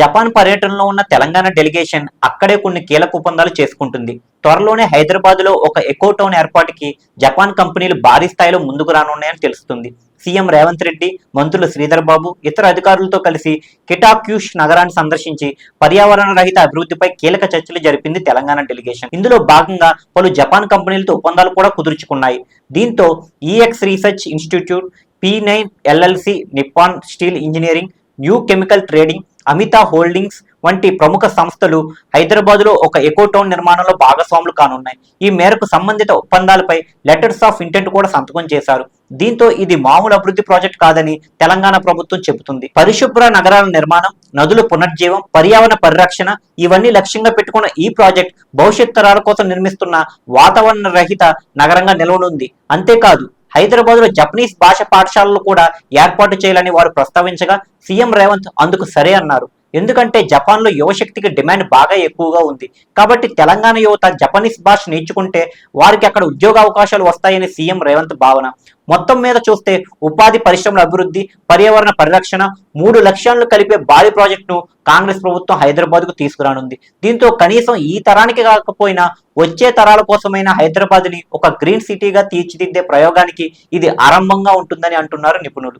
Japan పర్యటనలో ఉన్న Telangana delegation అక్కడే కొన్ని కీలక ఒప్పందాలు చేసుకుంటుంది. త్వరలోనే హైదరాబాద్లో ఒక ఎకో టౌన్ ఏర్పాటుకి జపాన్ కంపెనీలు భారీ స్థాయిలో ముందుకు రానున్నాయని తెలుస్తుంది. సీఎం రేవంత్ రెడ్డి మంత్రులు శ్రీధర్ బాబు ఇతర అధికారులతో కలిసి కిటాక్యూష్ నగరాన్ని సందర్శించి పర్యావరణ రహిత అభివృద్ధిపై కీలక చర్చలు జరిపింది తెలంగాణ డెలిగేషన్. ఇందులో భాగంగా పలు జపాన్ కంపెనీలతో ఒప్పందాలు కూడా కుదుర్చుకున్నాయి. దీంతో EX research institute P nine LLC Nippon steel engineering new chemical trading Amita holdings వంటి ప్రముఖ సంస్థలు హైదరాబాద్లో ఒక ఎకో టౌన్ నిర్మాణంలో భాగస్వాములు కానున్నాయి. ఈ మేరకు సంబంధిత ఒప్పందాలపై లెటర్స్ ఆఫ్ ఇంటెంట్ కూడా సంతకం చేశారు. దీంతో ఇది మామూలు అభివృద్ధి ప్రాజెక్ట్ కాదని తెలంగాణ ప్రభుత్వం చెబుతుంది. పరిశుభ్ర నగరాల నిర్మాణం నదుల పునర్జీవం పర్యావరణ పరిరక్షణ ఇవన్నీ లక్ష్యంగా పెట్టుకున్న ఈ ప్రాజెక్ట్ భవిష్యత్ తరాల కోసం నిర్మిస్తున్న వాతావరణ రహిత నగరంగా నిలవనుంది. అంతేకాదు హైదరాబాద్లో జపనీస్ భాష పాఠశాలలు కూడా ఏర్పాటు చేయాలని వారు ప్రస్తావించగా సీఎం రేవంత్ అందుకు సరే అన్నారు. ఎందుకంటే జపాన్లో యువశక్తికి డిమాండ్ బాగా ఎక్కువగా ఉంది. కాబట్టి తెలంగాణ యువత జపనీస్ భాష నేర్చుకుంటే వారికి అక్కడ ఉద్యోగ అవకాశాలు వస్తాయని సీఎం రేవంత్ భావన. మొత్తం మీద చూస్తే ఉపాధి పరిశ్రమల అభివృద్ధి పర్యావరణ పరిరక్షణ మూడు లక్ష్యాలను కలిపే భారీ ప్రాజెక్టును కాంగ్రెస్ ప్రభుత్వం హైదరాబాద్కు తీసుకురానుంది. దీంతో కనీసం ఈ తరానికి కాకపోయినా వచ్చే తరాల కోసమైనా హైదరాబాద్ని ఒక గ్రీన్ సిటీగా తీర్చిదిద్దే ప్రయోగానికి ఇది ఆరంభంగా ఉంటుందని అంటున్నారు నిపుణులు.